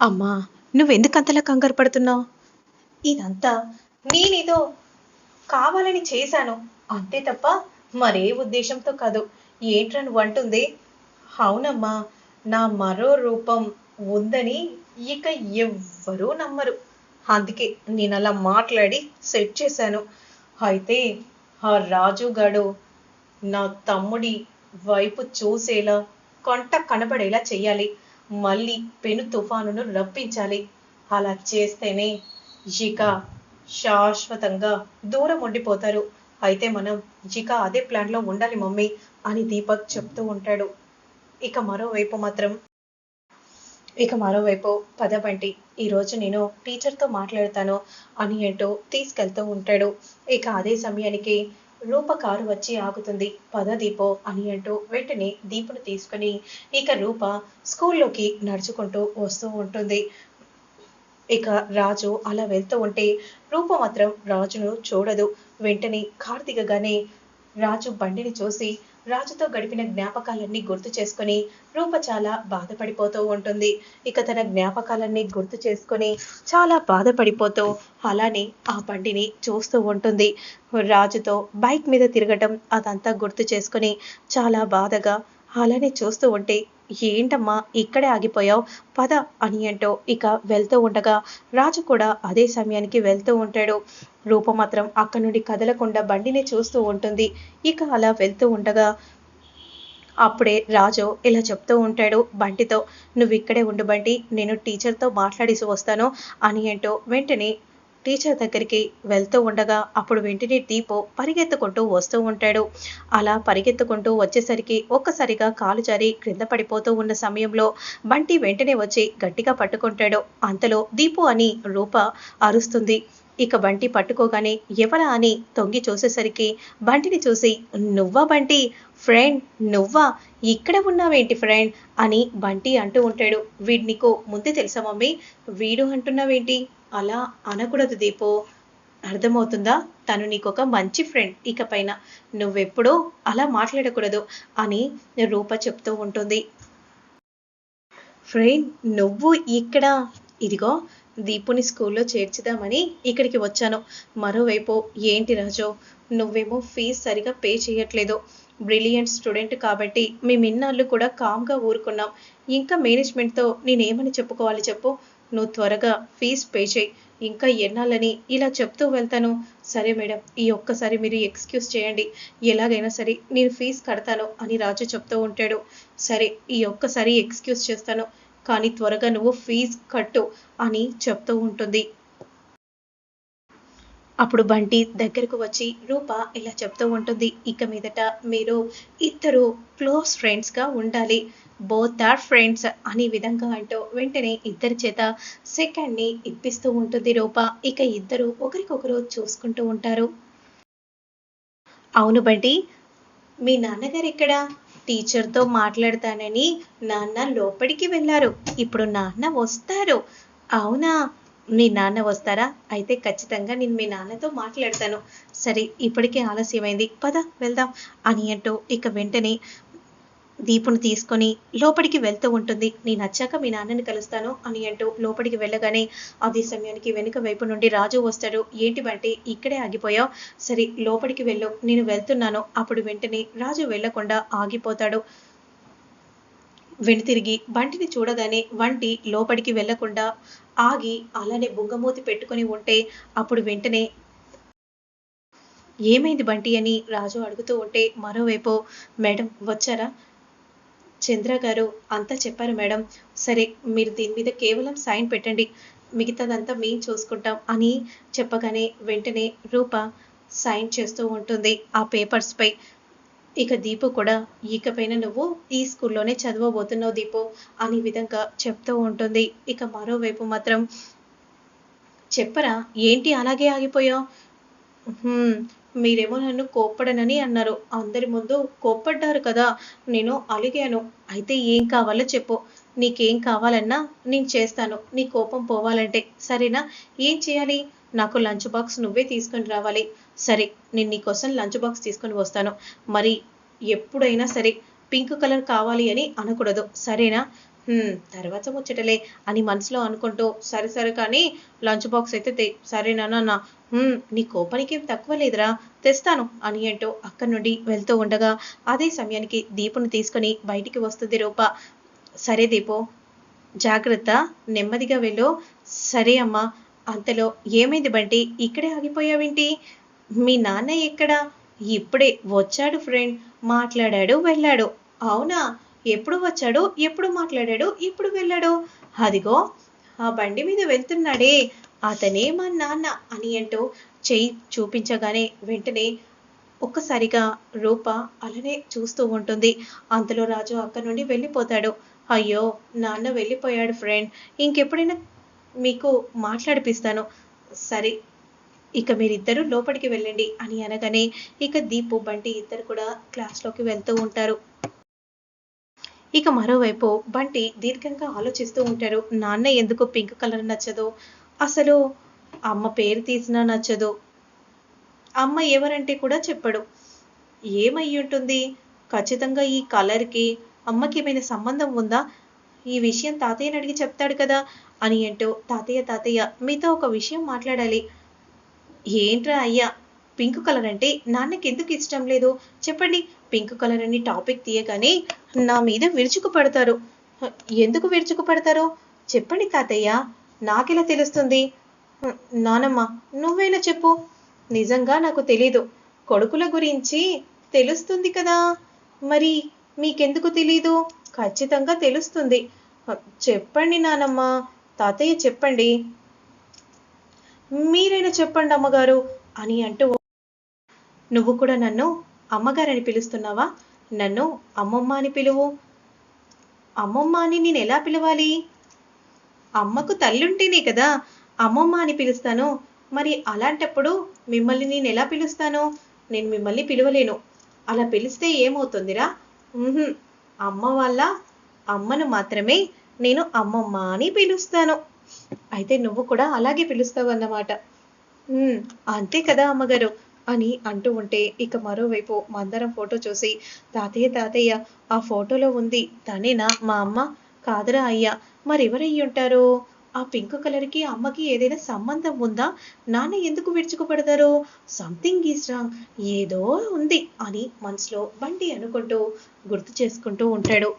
అమ్మా నువ్వెందుకంతలా కంగారు పడుతున్నావు? ఇదంతా నేనేదో కావాలని చేశాను. అంతే తప్ప మరే ఉద్దేశంతో కాదు. ఏంట్రా నువ్వు అంటుంది అవునమ్మా నా మరో రూపం ఉందని ఇక ఎవ్వరూ నమ్మరు. అందుకే నేను అలా మాట్లాడి సెట్ చేశాను. అయితే ఆ రాజుగాడు నా తమ్ముడి వైపు చూసేలా కొంట కనబడేలా చెయ్యాలి. మళ్ళీ పెను తుఫానును రప్పించాలి. అలా చేస్తేనే ఇక శాశ్వతంగా దూరం ఉండిపోతారు. అయితే మనం ఇక అదే ప్లాన్లో ఉండాలి మమ్మీ అని దీపక్ చెప్తూ ఉంటాడు. ఇక మరోవైపు మాత్రం ఇక మరోవైపు పదబంటి ఈరోజు నేను టీచర్తో మాట్లాడతాను అని అంటూ తీసుకెళ్తూ ఉంటాడు. ఇక అదే సమయానికి రూప కారు వచ్చి ఆగుతుంది. పద దీపో అని అంటూ వెంటనే దీపును తీసుకుని ఇక రూప స్కూల్లోకి నడుచుకుంటూ వస్తూ ఉంటుంది. ఇక రాజు అలా వెళ్తూ ఉంటే రూప మాత్రం రాజును చూడదు. వెంటనే కార్తీక గానే రాజు బండిని చూసి రాజుతో గడిపిన జ్ఞాపకాలన్నీ గుర్తు చేసుకొని రూప చాలా బాధపడిపోతూ ఉంటుంది. ఇక తన జ్ఞాపకాలన్నీ గుర్తు చేసుకొని చాలా బాధపడిపోతూ అలానే ఆ బండిని చూస్తూ ఉంటుంది. రాజుతో బైక్ మీద తిరగటం అదంతా గుర్తు చేసుకొని చాలా బాధగా అలానే చూస్తూ ఉంటే ఏంటమ్మా ఇక్కడే ఆగిపోయావు? పద అని అంటూ ఇక వెళ్తూ ఉండగా రాజు కూడా అదే సమయానికి వెళ్తూ ఉంటాడు. రూప మాత్రం అక్కడి నుండి కదలకుండా బండిని చూస్తూ ఉంటుంది. ఇక అలా వెళ్తూ ఉండగా అప్పుడే రాజు ఇలా చెప్తూ ఉంటాడు బంటితో నువ్వు ఇక్కడే ఉండు బంటి నేను టీచర్తో మాట్లాడేసి వస్తాను అని అంటూ వెంటనే టీచర్ దగ్గరికి వెళ్తూ ఉండగా అప్పుడు వెంటనే దీపో పరిగెత్తుకుంటూ వస్తూ ఉంటాడు. అలా పరిగెత్తుకుంటూ వచ్చేసరికి ఒక్కసారిగా కాలు జారి క్రింద పడిపోతూ ఉన్న సమయంలో బంటి వెంటనే వచ్చి గట్టిగా పట్టుకుంటాడు. అంతలో దీపు అని రూప అరుస్తుంది. ఇక బంటి పట్టుకోగానే ఎవరా అని తొంగి చూసేసరికి బంటిని చూసి నువ్వా బంటి? ఫ్రెండ్ నువ్వా? ఇక్కడ ఉన్నావేంటి ఫ్రెండ్? అని బంటి అంటూ ఉంటాడు. వీడి నీకు ముందే తెలుసా మమ్మీ? వీడు అంటున్నావేంటి? అలా అనకూడదు దీపో. అర్థమవుతుందా? తను నీకు ఒక మంచి ఫ్రెండ్. ఇక పైన నువ్వెప్పుడూ అలా మాట్లాడకూడదు అని రూప చెప్తూ ఉంటుంది. ఫ్రెండ్ నువ్వు ఇక్కడ? ఇదిగో దీపుని స్కూల్లో చేర్చుదామని ఇక్కడికి వచ్చాను. మరోవైపు ఏంటి రాజు? నువ్వేమో ఫీజు సరిగా పే చేయట్లేదు బ్రిలియంట్ స్టూడెంట్ కాబట్టి మేము ఇన్నాళ్ళు కూడా కామ్గా ఊరుకున్నాం. ఇంకా మేనేజ్మెంట్తో నేనేమని చెప్పుకోవాలి చెప్పు? నువ్వు త్వరగా ఫీజ్ పే చేయి ఇంకా ఎన్నాళ్ళని ఇలా చెప్తూ వెళ్తాను. సరే మేడం ఈ ఒక్కసారి మీరు ఎక్స్క్యూజ్ చేయండి. ఎలాగైనా సరే నేను ఫీజు కడతాను అని రాజు చెప్తూ ఉంటాడు. సరే ఈ ఒక్కసారి ఎక్స్క్యూజ్ చేస్తాను. కానీ త్వరగా నువ్వు ఫీజు కట్టు అని చెప్తూ ఉంటుంది. అప్పుడు బంటి దగ్గరకు వచ్చి రూప ఇలా చెప్తూ ఉంటుంది. ఇక మీదట మీరు ఇద్దరు క్లోజ్ ఫ్రెండ్స్గా ఉండాలి. బోత్ ఆర్ ఫ్రెండ్స్ అనే విధంగా అంటూ వెంటనే ఇద్దరి చేత సెకండ్ని ఇప్పిస్తూ ఉంటుంది రూప. ఇక ఇద్దరు ఒకరికొకరు చూసుకుంటూ ఉంటారు. అవును బంటి మీ నాన్నగారు ఎక్కడ? టీచర్తో మాట్లాడతానని నాన్న లోపలికి వెళ్ళారు. ఇప్పుడు నాన్న వస్తారు. అవునా? మీ నాన్న వస్తారా? అయితే ఖచ్చితంగా నేను మీ నాన్నతో మాట్లాడతాను. సరే ఇప్పటికే ఆలస్యమైంది. పద వెళ్దాం అని అంటూ ఇక వెంటనే దీపును తీసుకొని లోపలికి వెళ్తూ ఉంటుంది. నేను వచ్చాక మీ నాన్నని కలుస్తాను అని అంటూ లోపలికి వెళ్ళగానే అదే సమయానికి వెనుక వైపు నుండి రాజు వస్తాడు. ఏంటి బంటి ఇక్కడే ఆగిపోయావు? సరే లోపలికి వెళ్ళు. నేను వెళ్తున్నాను. అప్పుడు వెంటనే రాజు వెళ్ళకుండా ఆగిపోతాడు. వెనుతిరిగి బంటిని చూడగానే వంటి లోపలికి వెళ్ళకుండా ఆగి అలానే బుంగమూతి పెట్టుకొని ఉంటే అప్పుడు వెంటనే ఏమైంది బంటి అని రాజు అడుగుతూ ఉంటే మరోవైపు మేడం వచ్చారా? చంద్ర గారు అంతా చెప్పారు మేడం. సరే మీరు దీని మీద కేవలం సైన్ పెట్టండి. మిగతాదంతా మేము చూసుకుంటాం అని చెప్పగానే వెంటనే రూప సైన్ చేస్తూ ఉంటుంది ఆ పేపర్స్పై ఇక దీపు కూడా ఇకపైన నువ్వు ఈ స్కూల్లోనే చదవబోతున్నావు దీపు అనే విధంగా చెప్తూ ఉంటుంది. ఇక మరోవైపు మాత్రం చెప్పరా ఏంటి అలాగే ఆగిపోయావు? మీరేమో నన్ను కోప్పడనని అన్నారు. అందరి ముందు కోప్పడ్డారు కదా నేను అలిగాను. అయితే ఏం కావాలో చెప్పు. నీకేం కావాలన్నా నేను చేస్తాను. నీ కోపం పోవాలంటే. సరేనా? ఏం చేయాలి? నాకు లంచ్ బాక్స్ నువ్వే తీసుకొని రావాలి. సరే నేను నీకోసం లంచ్ బాక్స్ తీసుకొని వస్తాను. మరి ఎప్పుడైనా సరే పింక్ కలర్ కావాలి అని అనకూడదు. సరేనా? తర్వాత ముచ్చటలే అని మనసులో అనుకుంటూ సరే సరే కానీ లంచ్ బాక్స్ అయితే సరేనా నాన్న నీ కోపానికి ఏం తక్కువ లేదురా తెస్తాను అని అంటూ అక్కడి నుండి వెళ్తూ ఉండగా అదే సమయానికి దీపుని తీసుకొని బయటికి వస్తుంది రూప. సరే దీపు జాగ్రత్త నెమ్మదిగా వెళ్ళు. సరే అమ్మా అంతలో ఏమైంది బంటి ఇక్కడే ఆగిపోయావేంటి? మీ నాన్న ఎక్కడ? ఇప్పుడే వచ్చాడు ఫ్రెండ్ మాట్లాడాడు వెళ్ళాడు. అవునా? ఎప్పుడు వచ్చాడు ఎప్పుడు మాట్లాడాడు ఎప్పుడు వెళ్ళాడు. అదిగో ఆ బండి మీద వెళ్తున్నాడే. అతనే మా నాన్న అని అంటూ చెయ్యి చూపించగానే వెంటనే ఒక్కసారిగా రూప అలానే చూస్తూ ఉంటుంది. అంతలో రాజు అక్కడి నుండి వెళ్ళిపోతాడు. అయ్యో నాన్న వెళ్ళిపోయాడు ఫ్రెండ్. ఇంకెప్పుడైనా మీకు మాట్లాడిపిస్తాను. సరే ఇక మీరిద్దరూ లోపలికి వెళ్ళండి అని అనగానే ఇక దీపు బంటి ఇద్దరు కూడా క్లాస్లోకి వెళ్తూ ఉంటారు. ఇక మరోవైపు బంటి దీర్ఘంగా ఆలోచిస్తూ ఉంటారు నాన్న ఎందుకు పింక్ కలర్ నచ్చదు? అసలు అమ్మ పేరు తీసినా నచ్చదు. అమ్మ ఎవరంటే కూడా చెప్పడు. ఏమై ఉంటుంది ఖచ్చితంగా ఈ కలర్కి అమ్మకి ఏమైనా సంబంధం ఉందా? ఈ విషయం తాతయ్యని అడిగి చెప్తాడు కదా అని అంటూ తాతయ్య తాతయ్య మీతో ఒక విషయం మాట్లాడాలి. ఏంట్రా అయ్యా పింక్ కలర్ అంటే నాన్నకి ఎందుకు ఇష్టం లేదు? చెప్పండి. పింక్ కలర్ అని టాపిక్ తీయగానే నా మీద విరుచుకు పడతారు ఎందుకు విరుచుకు పడతారు చెప్పండి తాతయ్య నాకెలా తెలుస్తుంది? నానమ్మ నువ్వేలా చెప్పు. నిజంగా నాకు తెలీదు. కొడుకుల గురించి తెలుస్తుంది కదా. మరి మీకెందుకు తెలీదు? ఖచ్చితంగా తెలుస్తుంది. చెప్పండి నానమ్మ తాతయ్య చెప్పండి. మీరైనా చెప్పండి అమ్మగారు అని అంటూ నువ్వు కూడా నన్ను అమ్మగారని పిలుస్తున్నావా? నన్ను అమ్మమ్మ అని పిలువు. అమ్మమ్మ అని నేను ఎలా పిలవాలి? అమ్మకు తల్లుంటేనే కదా అమ్మమ్మ అని పిలుస్తాను. మరి అలాంటప్పుడు మిమ్మల్ని నేను ఎలా పిలుస్తాను? నేను మిమ్మల్ని పిలవలేను. అలా పిలిస్తే ఏమవుతుందిరా? అమ్మ వాళ్ళ అమ్మను మాత్రమే నేను అమ్మమ్మ అని పిలుస్తాను. అయితే నువ్వు కూడా అలాగే పిలుస్తావు అన్నమాట అంతే కదా అమ్మగారు. అని అంటూ ఉంటే ఇక మరోవైపు మందరం ఫోటో చూసి తాతయ్య తాతయ్య ఆ ఫోటోలో ఉంది తనేనా? మా అమ్మ? కాదురా అయ్యా మరెవరయ్యి ఉంటారు? ఆ పింక్ కలర్కి అమ్మకి ఏదైనా సంబంధం ఉందా? నాన్న ఎందుకు విరుచుకుపడతారు? సంథింగ్ ఈస్ రాంగ్ ఏదో ఉంది అని మనసులో బండి అనుకుంటూ గుర్తు చేసుకుంటూ ఉంటాడు.